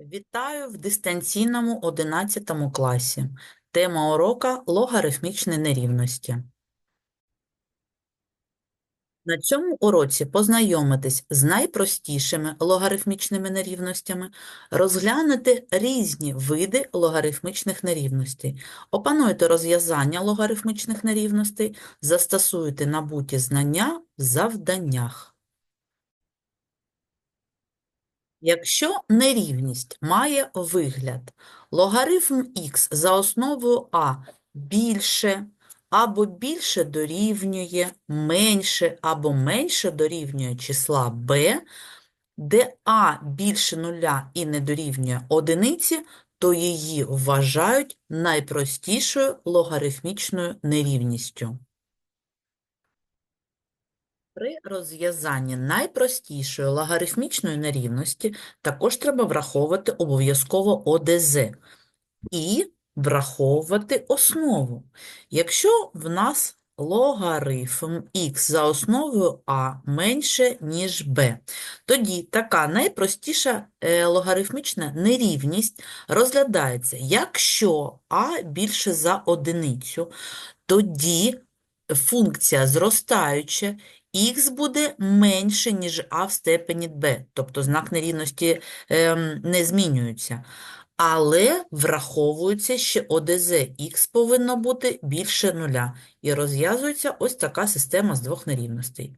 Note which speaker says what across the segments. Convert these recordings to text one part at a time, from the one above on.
Speaker 1: Вітаю в дистанційному 11 класі. Тема урока логарифмічні нерівності. На цьому уроці познайомитись з найпростішими логарифмічними нерівностями, розглянути різні види логарифмічних нерівностей, опануйте розв'язання логарифмічних нерівностей, застосуйте набуті знання в завданнях. Якщо нерівність має вигляд логарифм х за основою а більше або більше дорівнює, менше або менше дорівнює числа b, де а більше нуля і не дорівнює одиниці, то її вважають найпростішою логарифмічною нерівністю. При розв'язанні найпростішої логарифмічної нерівності також треба враховувати обов'язково ОДЗ і враховувати основу. Якщо в нас логарифм х за основою а менше, ніж b, тоді така найпростіша е, логарифмічна нерівність розглядається, якщо а більше за одиницю, тоді функція зростаюча, х буде менше, ніж а в степені b, тобто знак нерівності ем, не змінюється. Але враховується ще ОДЗ, х повинно бути більше нуля. І розв'язується ось така система з двох нерівностей.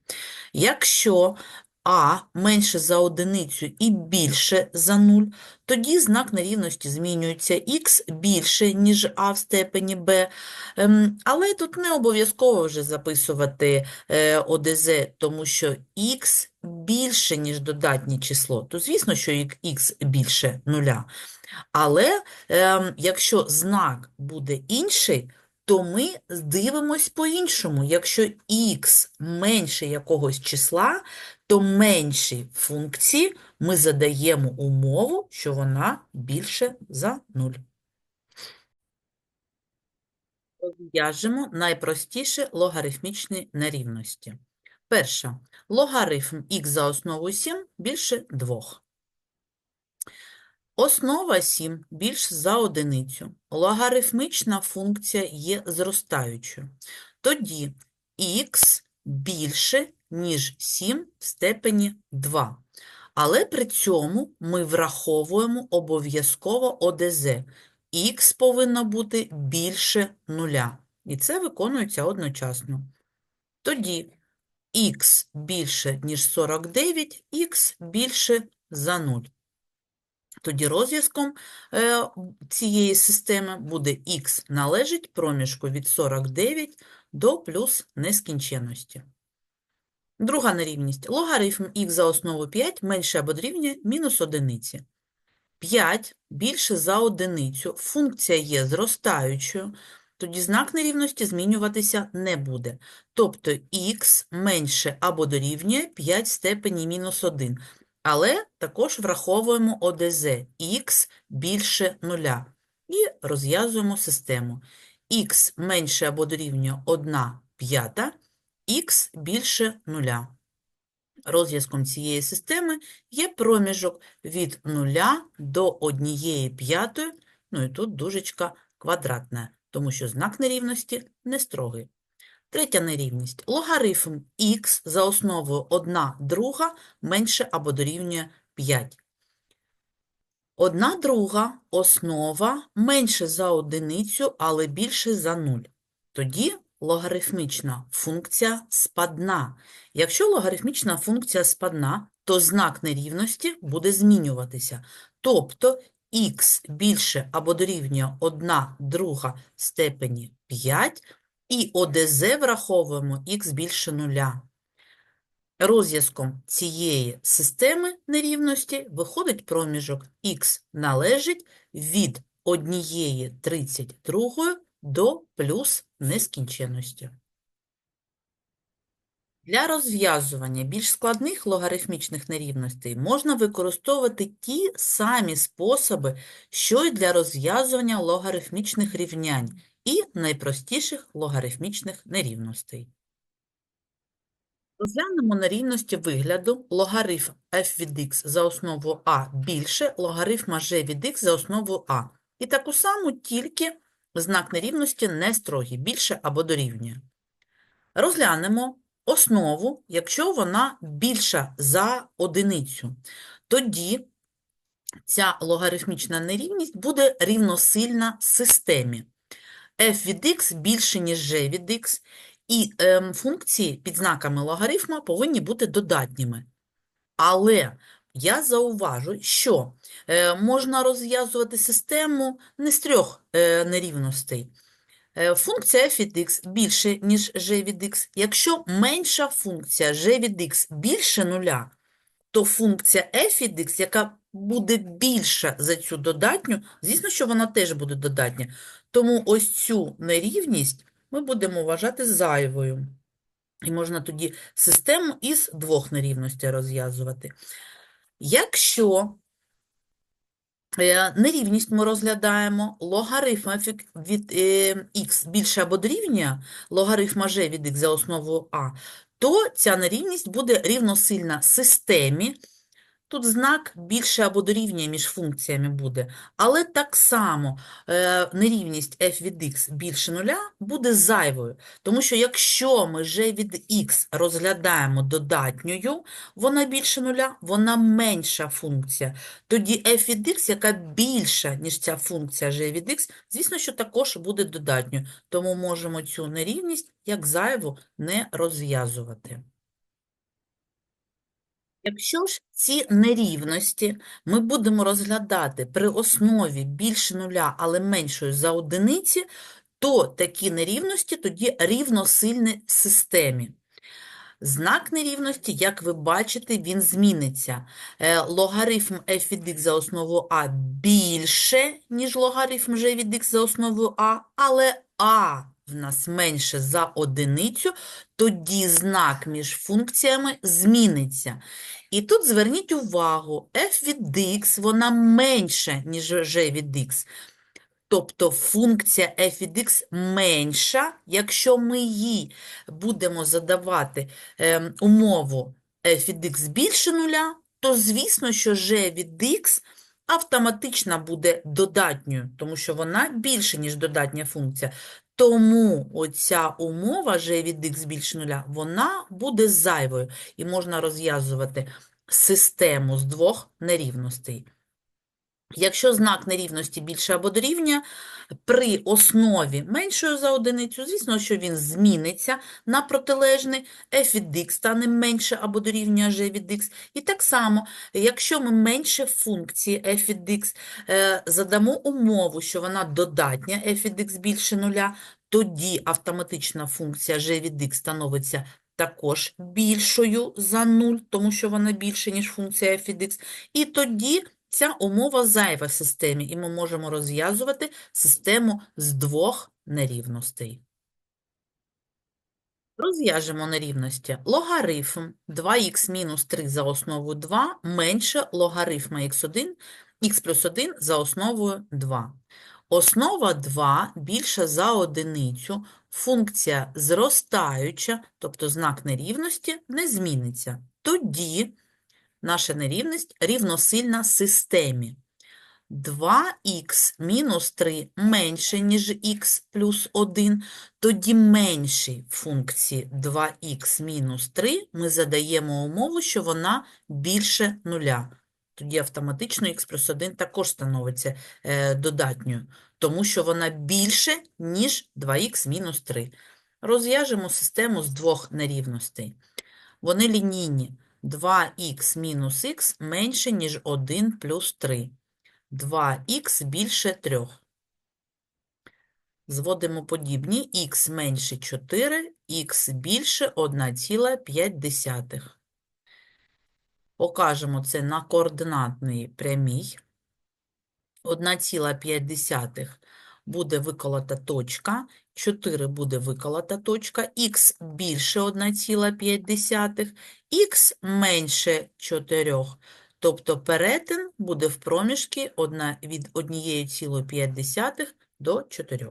Speaker 1: Якщо а менше за одиницю і більше за 0, тоді знак нерівності змінюється х більше, ніж а в степені b, Ем, Але тут не обов'язково вже записувати е, ОДЗ, тому що х більше, ніж додатнє число, то звісно, що х більше нуля. Але ем, якщо знак буде інший, то ми дивимось по-іншому. Якщо х менше якогось числа, то меншій функції ми задаємо умову, що вона більше за 0. Розв'яжемо найпростіші логарифмічні нерівності. Перша. Логарифм х за основу 7 більше 2. Основа 7 більш за одиницю. Логарифмічна функція є зростаючою. Тоді х більше, ніж 7 в степені 2. Але при цьому ми враховуємо обов'язково ОДЗ. Х повинно бути більше нуля. І це виконується одночасно. Тоді х більше, ніж 49, х більше за 0. Тоді розв'язком е, цієї системи буде х належить проміжку від 49 до плюс нескінченності. Друга нерівність. Логарифм х за основу 5 менше або дорівнює мінус одиниці. 5 більше за одиницю, функція є зростаючою, тоді знак нерівності змінюватися не буде. Тобто х менше або дорівнює 5 в степені мінус 1. Але також враховуємо ОДЗ х більше 0 і розв'язуємо систему. х менше або дорівнює 1 п'ята, х більше 0. Розв'язком цієї системи є проміжок від 0 до 1 п'ятої, ну і тут дужечка квадратна, тому що знак нерівності не строгий. Третя нерівність. Логарифм х за основою 1 друга менше або дорівнює 5. 1 друга основа менше за одиницю, але більше за 0. Тоді логарифмічна функція спадна. Якщо логарифмічна функція спадна, то знак нерівності буде змінюватися. Тобто х більше або дорівнює 1 друга степені 5, і ОДЗ враховуємо х більше нуля. Розв'язком цієї системи нерівності виходить проміжок х належить від 1,32 до плюс нескінченності. Для розв'язування більш складних логарифмічних нерівностей можна використовувати ті самі способи, що й для розв'язування логарифмічних рівнянь і найпростіших логарифмічних нерівностей. Розглянемо на рівності вигляду логарифм f від x за основу а більше логарифма g від x за основу а. І таку саму, тільки знак нерівності не строгий, більше або дорівнює. Розглянемо основу, якщо вона більша за одиницю. Тоді ця логарифмічна нерівність буде рівносильна системі. f від x більше, ніж g від x, і ем, функції під знаками логарифма повинні бути додатніми. Але я зауважу, що е, можна розв'язувати систему не з трьох е, нерівностей. Е, Функція f від x більше, ніж g від x. Якщо менша функція g від x більше нуля, то функція f від x, яка буде більша за цю додатню, звісно, що вона теж буде додатня. Тому ось цю нерівність ми будемо вважати зайвою. І можна тоді систему із двох нерівностей розв'язувати. Якщо е, нерівність ми розглядаємо, логарифм від е, х більше або дорівнює логарифма g від х за основою а, то ця нерівність буде рівносильна системі. Тут знак більше або дорівнює між функціями буде, але так само е, нерівність f від x більше нуля буде зайвою, тому що якщо ми g від x розглядаємо додатньою, вона більше нуля, вона менша функція. Тоді f від x, яка більша, ніж ця функція g від x, звісно, що також буде додатньою, тому можемо цю нерівність як зайву не розв'язувати. Якщо ж ці нерівності ми будемо розглядати при основі більше нуля, але меншою за одиниці, то такі нерівності тоді рівносильні системі. Знак нерівності, як ви бачите, він зміниться. Е, Логарифм f від x за основу а більше, ніж логарифм g від x за основу а, але а в нас менше за одиницю, тоді знак між функціями зміниться. І тут зверніть увагу, f від x, вона менша, ніж g від x. Тобто функція f від x менша, якщо ми їй будемо задавати ем, умову f від x більше нуля, то звісно, що g від x автоматично буде додатньою, тому що вона більше, ніж додатня функція. Тому оця умова g від x більше нуля, вона буде зайвою, і можна розв'язувати систему з двох нерівностей. Якщо знак нерівності більше або дорівнює, при основі меншою за одиницю, звісно, що він зміниться на протилежний, f від x стане менше або дорівнює g від x. І так само, якщо ми менше функції f від x е, задамо умову, що вона додатня, f від x більше нуля, тоді автоматична функція g від x становиться також більшою за 0, тому що вона більше, ніж функція f від x. І тоді Ця умова зайва в системі, і ми можемо розв'язувати систему з двох нерівностей. Розв'яжемо нерівності. Логарифм 2х мінус 3 за основу 2 менше логарифма х1, х плюс 1 за основою 2. Основа 2 більша за одиницю, функція зростаюча, тобто знак нерівності, не зміниться. Тоді наша нерівність рівносильна системі. 2х мінус 3 менше, ніж х плюс 1, тоді меншій функції 2х мінус 3 ми задаємо умову, що вона більше нуля. Тоді автоматично х плюс 1 також становиться е, додатньою, тому що вона більше, ніж 2х мінус 3. Розв'яжемо систему з двох нерівностей. Вони лінійні. 2х мінус х менше, ніж 1 плюс 3. 2х більше 3. Зводимо подібні. х менше 4, х більше 1,5. Покажемо це на координатній прямій. 1,5 буде виколота точка, 4 буде виколота точка, х більше 1,5, х менше 4. Тобто перетин буде в проміжки від 1,5 до 4.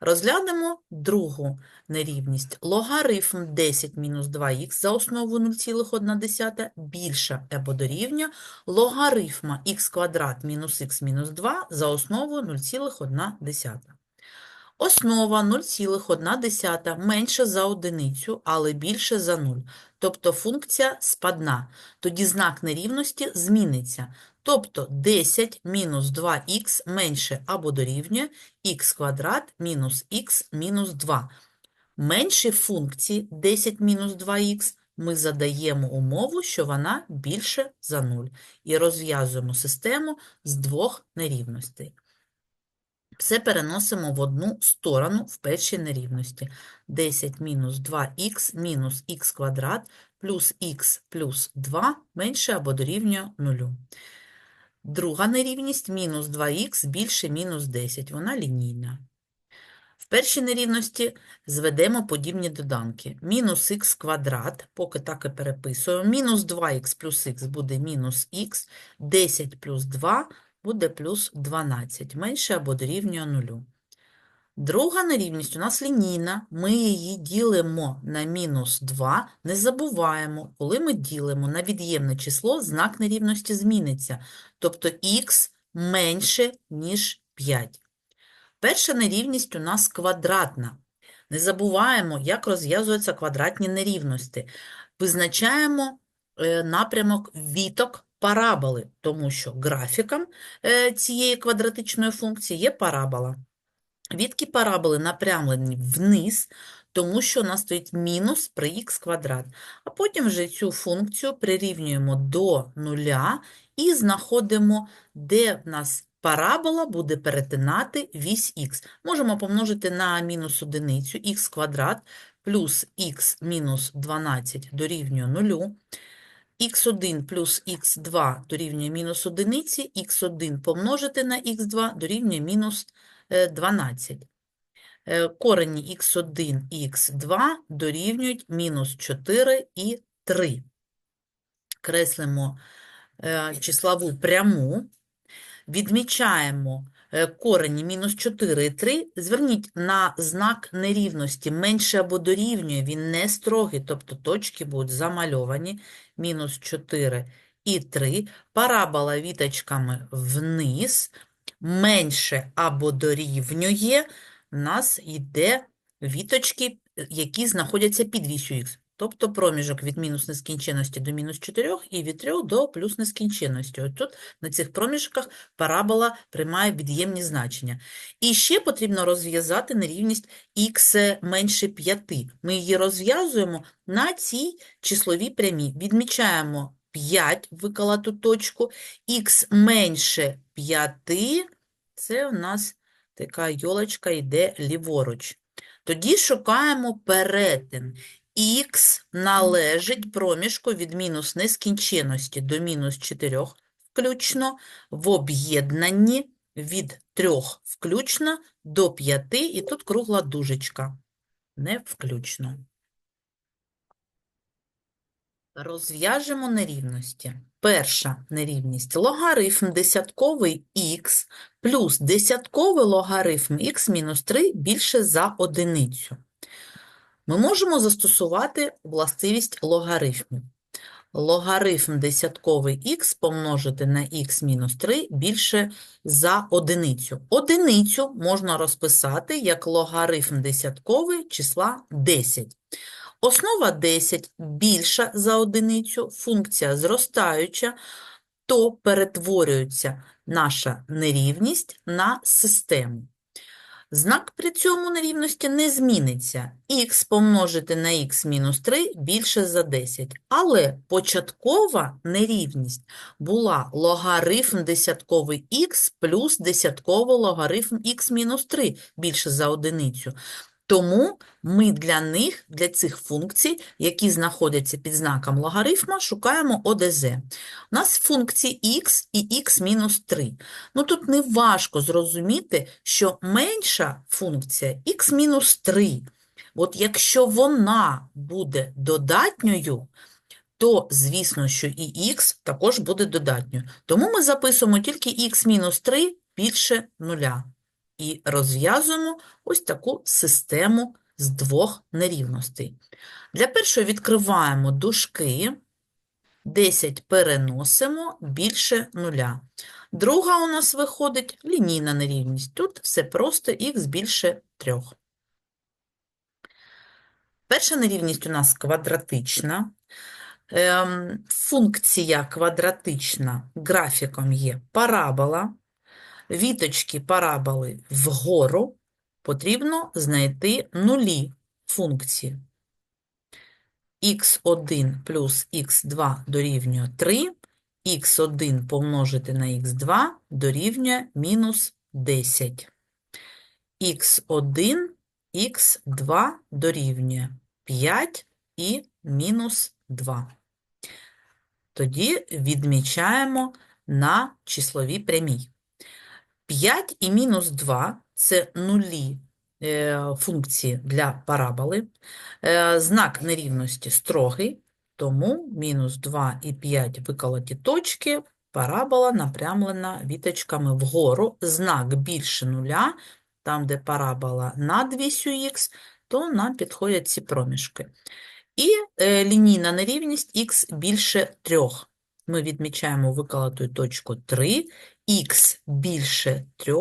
Speaker 1: Розглянемо другу нерівність. Логарифм 10 мінус 2х за основу 0,1 більше або дорівнює логарифма х квадрат мінус х мінус 2 за основу 0,1. Основа 0,1 менше за одиницю, але більше за 0. Тобто функція спадна. Тоді знак нерівності зміниться. Тобто 10 мінус 2х менше або дорівнює х квадрат мінус х мінус 2. Менші функції 10 мінус 2х ми задаємо умову, що вона більше за 0. І розв'язуємо систему з двох нерівностей. Все переносимо в одну сторону в першій нерівності. 10 мінус 2х мінус х квадрат плюс х плюс 2 менше або дорівнює 0. Друга нерівність мінус 2х більше мінус 10. Вона лінійна. В першій нерівності зведемо подібні доданки. Мінус х квадрат, поки так і переписуємо. Мінус 2х плюс х буде мінус х, 10 плюс 2 буде плюс 12, менше або дорівнює 0. Друга нерівність у нас лінійна, ми її ділимо на мінус 2. Не забуваємо, коли ми ділимо на від'ємне число, знак нерівності зміниться, тобто х менше, ніж 5. Перша нерівність у нас квадратна. Не забуваємо, як розв'язуються квадратні нерівності. Визначаємо е, напрямок віток параболи, тому що графіком е, цієї квадратичної функції є парабола. Вітки параболи напрямлені вниз, тому що у нас стоїть мінус при х квадрат. А потім вже цю функцію прирівнюємо до нуля і знаходимо, де в нас парабола буде перетинати вісь х. Можемо помножити на мінус одиницю х квадрат плюс х мінус 12 дорівнює нулю. Х1 плюс х2 дорівнює мінус одиниці, х1 помножити на х2 дорівнює мінус е, 12. Е, Корені х1 і х2 дорівнюють мінус 4 і 3. Креслимо е, числову пряму, відмічаємо е, корені мінус 4 і 3. Зверніть на знак нерівності менше або дорівнює, він не строгий, тобто точки будуть замальовані. Мінус 4 і 3. Парабола віточками вниз, менше або дорівнює, у нас йде віточки, які знаходяться під вісю х. Тобто проміжок від мінус нескінченності до мінус 4 і від 3 до плюс нескінченності. От тут на цих проміжках парабола приймає від'ємні значення. І ще потрібно розв'язати нерівність х менше 5. Ми її розв'язуємо на цій числовій прямій. Відмічаємо 5, виклала ту точку, х менше 5, це у нас така йолочка йде ліворуч. Тоді шукаємо перетин. Х належить проміжку від мінус нескінченності до мінус 4 включно, в об'єднанні від 3 включно до 5, і тут кругла дужечка, не включно. Розв'яжемо нерівності. Перша нерівність – логарифм десятковий х плюс десятковий логарифм х мінус 3 більше за одиницю. Ми можемо застосувати властивість логарифмів. Логарифм десятковий х помножити на х мінус 3 більше за одиницю. Одиницю можна розписати як логарифм десятковий числа 10. Основа 10 більша за одиницю, функція зростаюча, то перетворюється наша нерівність на систему. Знак при цьому нерівності не зміниться. х помножити на х мінус 3 більше за 10. Але початкова нерівність була логарифм десятковий х плюс десятковий логарифм х мінус 3 більше за одиницю. Тому ми для них, для цих функцій, які знаходяться під знаком логарифма, шукаємо ОДЗ. У нас функції х і х мінус 3. Ну тут не важко зрозуміти, що менша функція х мінус 3. От якщо вона буде додатньою, то, звісно, що і х також буде додатньою. Тому ми записуємо тільки х мінус 3 більше нуля. І розв'язуємо ось таку систему з двох нерівностей. Для першої відкриваємо дужки, 10 переносимо більше нуля. Друга у нас виходить лінійна нерівність. Тут все просто х більше 3. Перша нерівність у нас квадратична. Ем, Функція квадратична графіком є парабола. Віточки параболи вгору потрібно знайти нулі функції. х1 плюс х2 дорівнює 3, х1 помножити на х2 дорівнює мінус 10. х1, х2 дорівнює 5 і мінус 2. Тоді відмічаємо на числовій прямій. 5 і мінус 2 – це нулі е, функції для параболи. Е, Знак нерівності строгий, тому мінус 2 і 5 виколоті точки, парабола напрямлена віточками вгору. Знак більше нуля, там, де парабола над вісю х, то нам підходять ці проміжки. І е, лінійна нерівність х більше 3. Ми відмічаємо виколоту точку 3, х більше 3,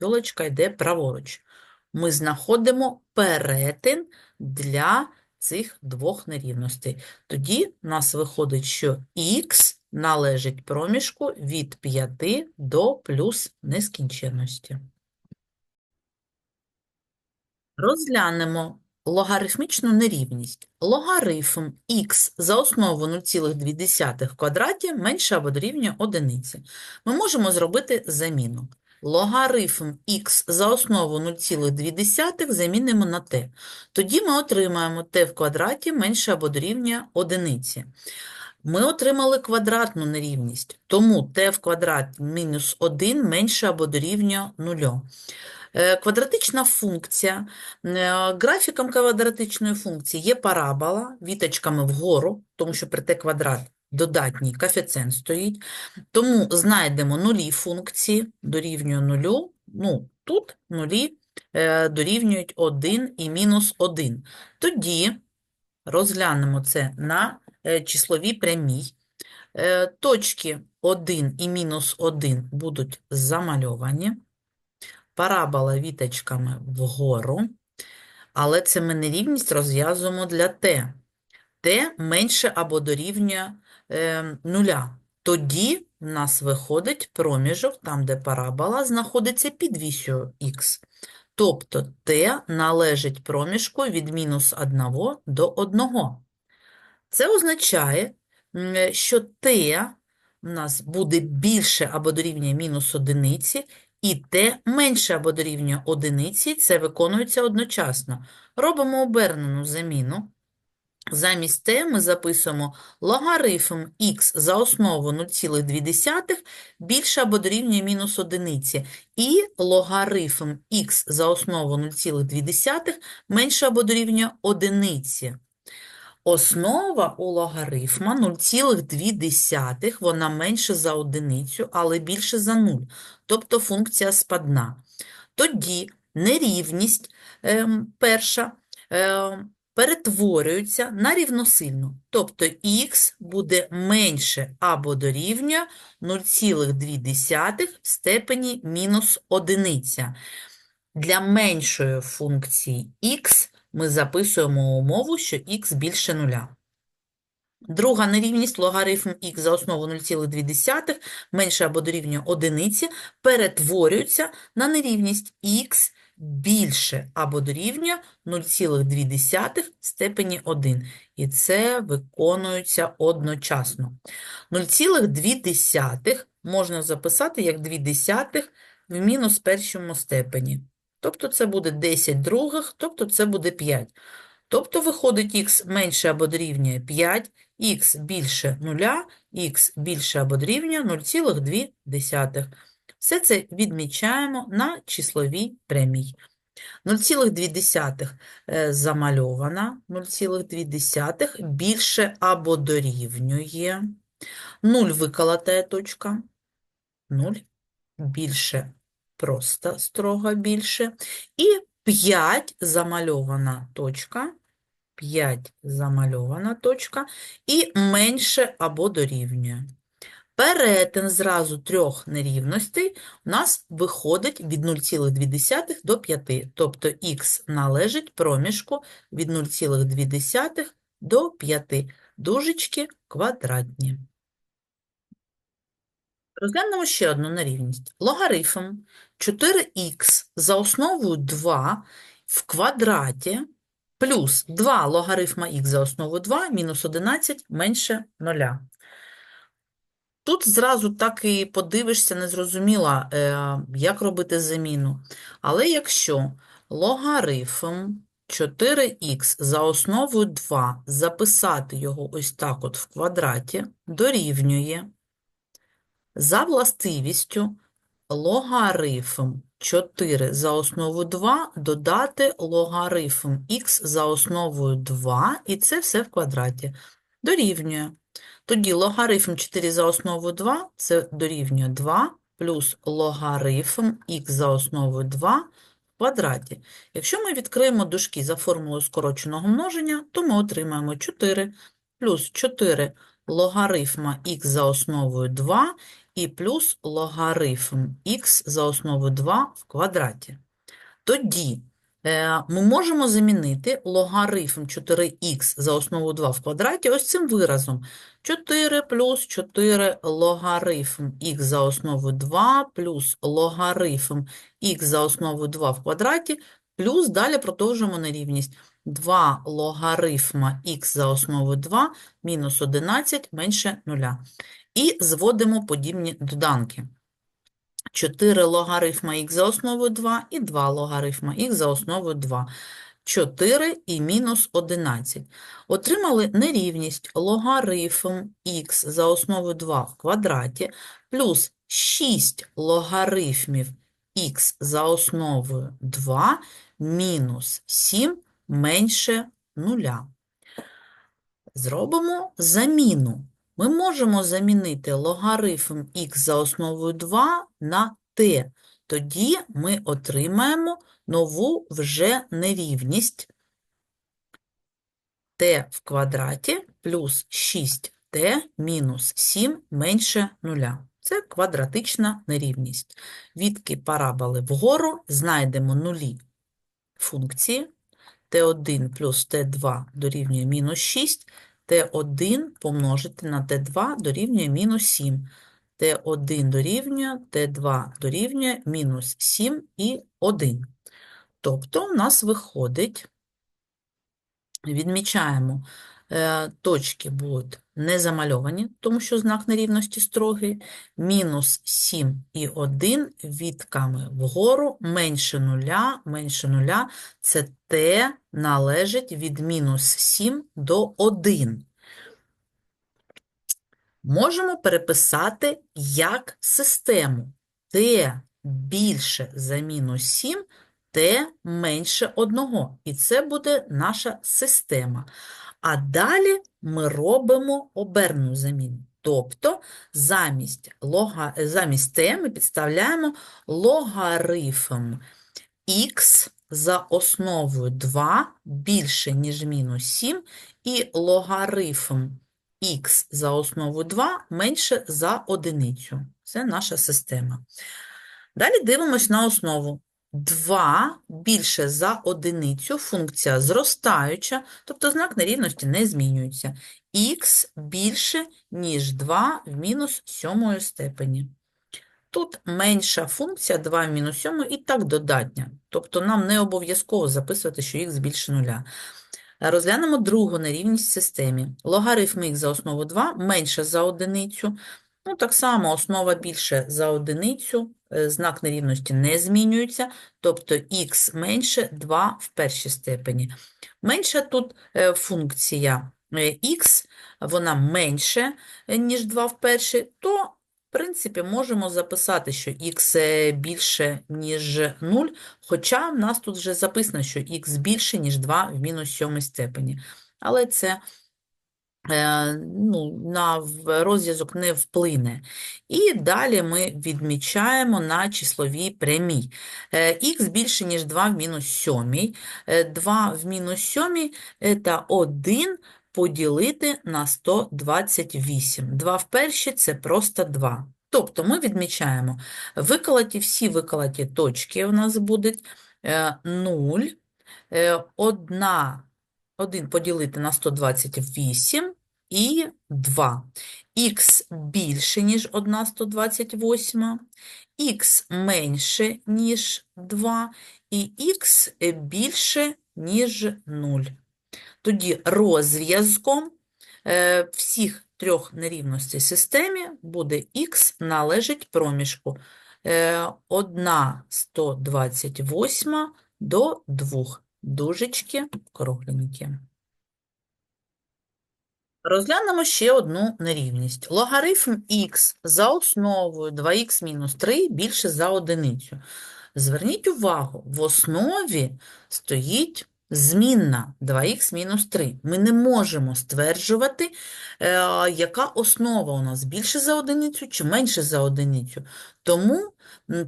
Speaker 1: йолочка йде праворуч. Ми знаходимо перетин для цих двох нерівностей. Тоді у нас виходить, що х належить проміжку від 5 до плюс нескінченності. Розглянемо логарифмічну нерівність. Логарифм х за основу 0,2 в квадраті менше або дорівнює одиниці. Ми можемо зробити заміну. Логарифм х за основу 0,2 замінимо на t. Тоді ми отримаємо t в квадраті менше або дорівнює одиниці. Ми отримали квадратну нерівність, тому t в квадраті мінус 1 менше або дорівнює 0. Е, Квадратична функція. е, Графіком квадратичної функції є парабола віточками вгору, тому що при t квадрат додатній коефіцієнт стоїть. Тому знайдемо нулі функції, дорівнює нулю. Ну, тут нулі е, дорівнюють 1 і мінус 1. Тоді розглянемо це на числовій прямій. Точки 1 і мінус 1 будуть замальовані. Парабола віточками вгору, але це ми нерівність розв'язуємо для t. t менше або дорівнює е. Тоді в нас виходить проміжок, там, де парабола знаходиться під вісю х. Тобто t належить проміжку від мінус 1 до 1. Це означає, що t у нас буде більше або дорівнює мінус одиниці, і t менше або дорівнює одиниці, це виконується одночасно. Робимо обернену заміну. Замість t ми записуємо логарифм х за основу 0,2 більше або дорівнює мінус одиниці. І логарифм х за основу 0,2 менше або дорівнює одиниці. Основа у логарифма 0,2, вона менше за одиницю, але більше за 0, тобто функція спадна. Тоді нерівність ем, перша ем, перетворюється на рівносильну, тобто х буде менше або дорівнює 0,2 в степені мінус одиниця. Для меншої функції х ми записуємо умову, що х більше нуля. Друга нерівність логарифм х за основу 0,2 менше або дорівнює одиниці перетворюється на нерівність х більше або дорівнює 0,2 в степені 1. І це виконується одночасно. 0,2 можна записати як 2 в мінус першому степені. Тобто це буде 10 других, тобто це буде 5. Тобто виходить х менше або дорівнює 5, х більше 0, х більше або дорівнює 0,2. Все це відмічаємо на числовій прямій. 0,2 е, замальована, 0,2 більше або дорівнює 0 виколотая точка, 0 більше просто строго більше. І 5 замальована точка. 5 замальована точка і менше або дорівнює. Перетин зразу трьох нерівностей у нас виходить від 0,2 до 5, тобто х належить проміжку від 0,2 до 5, дужечки квадратні. Розглянемо ще одну нерівність. Логарифм 4х за основою 2 в квадраті плюс 2 логарифма х за основу 2 мінус 11 менше 0. Тут зразу так і подивишся, не зрозуміла, е, як робити заміну. Але якщо логарифм 4х за основою 2 записати його ось так от в квадраті, дорівнює за властивістю логарифм 4 за основу 2 додати логарифм х за основою 2, і це все в квадраті. Дорівнює. Тоді логарифм 4 за основу 2 – це дорівнює 2 плюс логарифм х за основою 2 в квадраті. Якщо ми відкриємо дужки за формулою скороченого множення, то ми отримаємо 4 плюс 4 логарифма х за основою 2 і плюс логарифм х за основою 2 в квадраті. Тоді е, ми можемо замінити логарифм 4х за основу 2 в квадраті ось цим виразом. 4 плюс 4 логарифм х за основу 2 плюс логарифм х за основу 2 в квадраті, плюс далі продовжуємо нерівність. 2 логарифма х за основу 2 мінус 11 менше 0. І зводимо подібні доданки. 4 логарифма х за основою 2 і 2 логарифма х за основою 2. 4 і мінус 11. Отримали нерівність логарифм х за основою 2 в квадраті плюс 6 логарифмів х за основою 2 мінус 7 менше 0. Зробимо заміну. Ми можемо замінити логарифм х за основою 2 на t. Тоді ми отримаємо нову вже нерівність t в квадраті плюс 6t мінус 7 менше 0. Це квадратична нерівність. Відки параболи вгору знайдемо нулі функції. T1 плюс t2 дорівнює мінус 6, Т1 помножити на t2 дорівнює мінус 7. Т1 дорівнює, Т2 дорівнює мінус 7 і 1. Тобто у нас виходить, відмічаємо, точки будуть не замальовані, тому що знак нерівності строгий, мінус 7 і 1 відками вгору, менше нуля, менше нуля, це t належить від мінус 7 до 1. Можемо переписати як систему. t більше за мінус 7, t менше 1. І це буде наша система. А далі ми робимо оберну заміну. Тобто замість, лога, замість t ми підставляємо логарифм х за основою 2 більше, ніж мінус 7, і логарифм х за основу 2 менше за одиницю. Це наша система. Далі дивимось на основу. 2 більше за одиницю, функція зростаюча, тобто знак нерівності не змінюється. х більше, ніж 2 в мінус сьомої степені. Тут менша функція 2 в мінус 7 і так додатня. Тобто нам не обов'язково записувати, що х більше нуля. Розглянемо другу нерівність в системі. Логарифм х за основу 2 менше за одиницю. Ну, так само основа більше за одиницю, знак нерівності не змінюється, тобто х менше 2 в першій степені. Менша тут е, функція х, вона менше, е, ніж 2 в першій, то, в принципі, можемо записати, що х більше, ніж 0, хоча в нас тут вже записано, що х більше, ніж 2 в мінус 7 степені. Але це е, ну, на розв'язок не вплине. І далі ми відмічаємо на числовій прямій. Х більше, ніж 2 в мінус 7. 2 в мінус 7 – це 1 поділити на 128. 2 в першій – це просто 2. Тобто ми відмічаємо виколоті, всі виколоті точки у нас будуть 0, 1, 1 поділити на 128 і 2. Х більше, ніж 1 128, х менше, ніж 2, і х більше, ніж 0. Тоді розв'язком е, всіх трьох нерівностей системі буде х належить проміжку е, 1 128 до 2. Дужечки кругленькі. Розглянемо ще одну нерівність. Логарифм х за основою 2х мінус 3 більше за одиницю. Зверніть увагу, в основі стоїть змінна 2х мінус 3. Ми не можемо стверджувати, е, яка основа у нас більше за одиницю чи менше за одиницю. Тому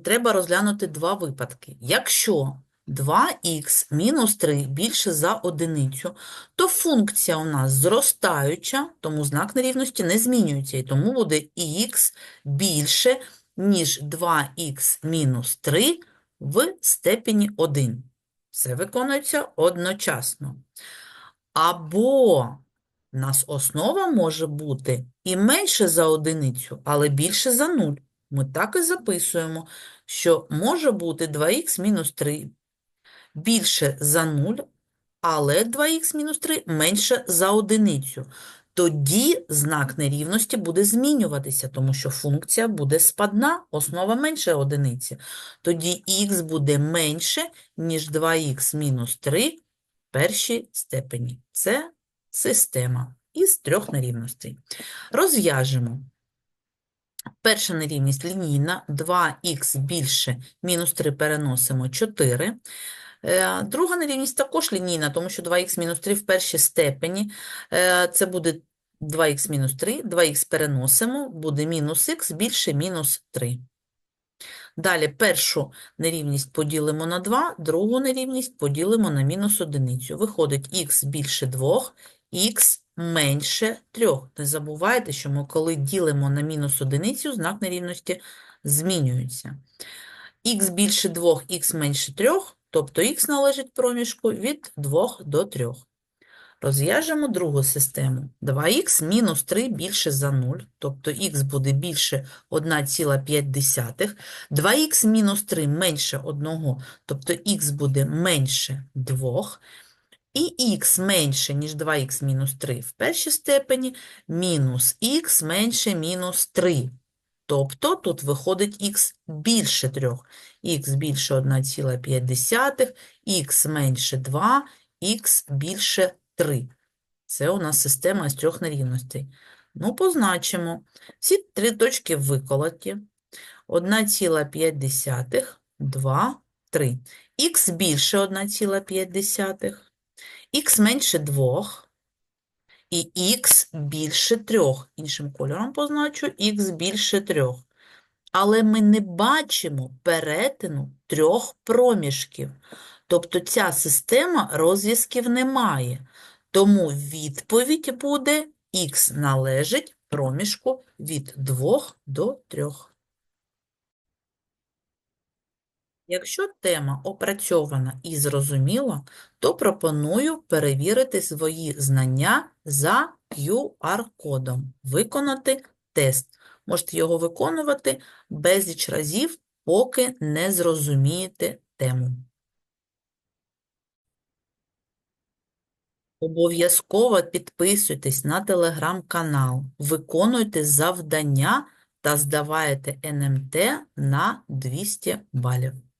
Speaker 1: треба розглянути два випадки. Якщо 2х мінус 3 більше за одиницю, то функція у нас зростаюча, тому знак нерівності не змінюється, і тому буде х більше, ніж 2х мінус 3 в степені 1. Це виконується одночасно. Або у нас основа може бути і менше за одиницю, але більше за 0. Ми так і записуємо, що може бути 2х мінус 3 більше за 0, але 2х мінус 3 менше за одиницю. Тоді знак нерівності буде змінюватися, тому що функція буде спадна, основа менше одиниці. Тоді х буде менше, ніж 2х мінус 3 в першій степені. Це система із трьох нерівностей. Розв'яжемо. Перша нерівність лінійна, 2х більше, мінус 3 переносимо 4. Е, Друга нерівність також лінійна, тому що 2х-3 в першій степені. Е, Це буде 2х-3, 2х переносимо, буде мінус х більше мінус 3. Далі першу нерівність поділимо на 2, другу нерівність поділимо на мінус одиницю. Виходить х більше 2, х менше 3. Не забувайте, що ми коли ділимо на мінус одиницю, знак нерівності змінюється. х більше 2, х менше 3, тобто х належить проміжку від 2 до 3. Розв'яжемо другу систему. 2х мінус 3 більше за 0, тобто х буде більше 1,5. 2х мінус 3 менше 1, тобто х буде менше 2. І х менше, ніж 2х мінус 3 в першій степені, мінус х менше мінус 3. Тобто тут виходить х більше 3. х більше 1,5, х менше 2, х більше 3. Це у нас система з трьох нерівностей. Ну, позначимо. Всі три точки виколоті. 1,5, 2, 3. Х більше 1,5, х менше 2 і х більше 3. Іншим кольором позначу х більше 3. Але ми не бачимо перетину трьох проміжків. Тобто ця система розв'язків не має. Тому відповідь буде х належить проміжку від 2 до 3. Якщо тема опрацьована і зрозуміла, то пропоную перевірити свої знання за QR-кодом, виконати тест. Можете його виконувати безліч разів, поки не зрозумієте тему. Обов'язково підписуйтесь на телеграм-канал, виконуйте завдання та здавайте НМТ на 200 балів.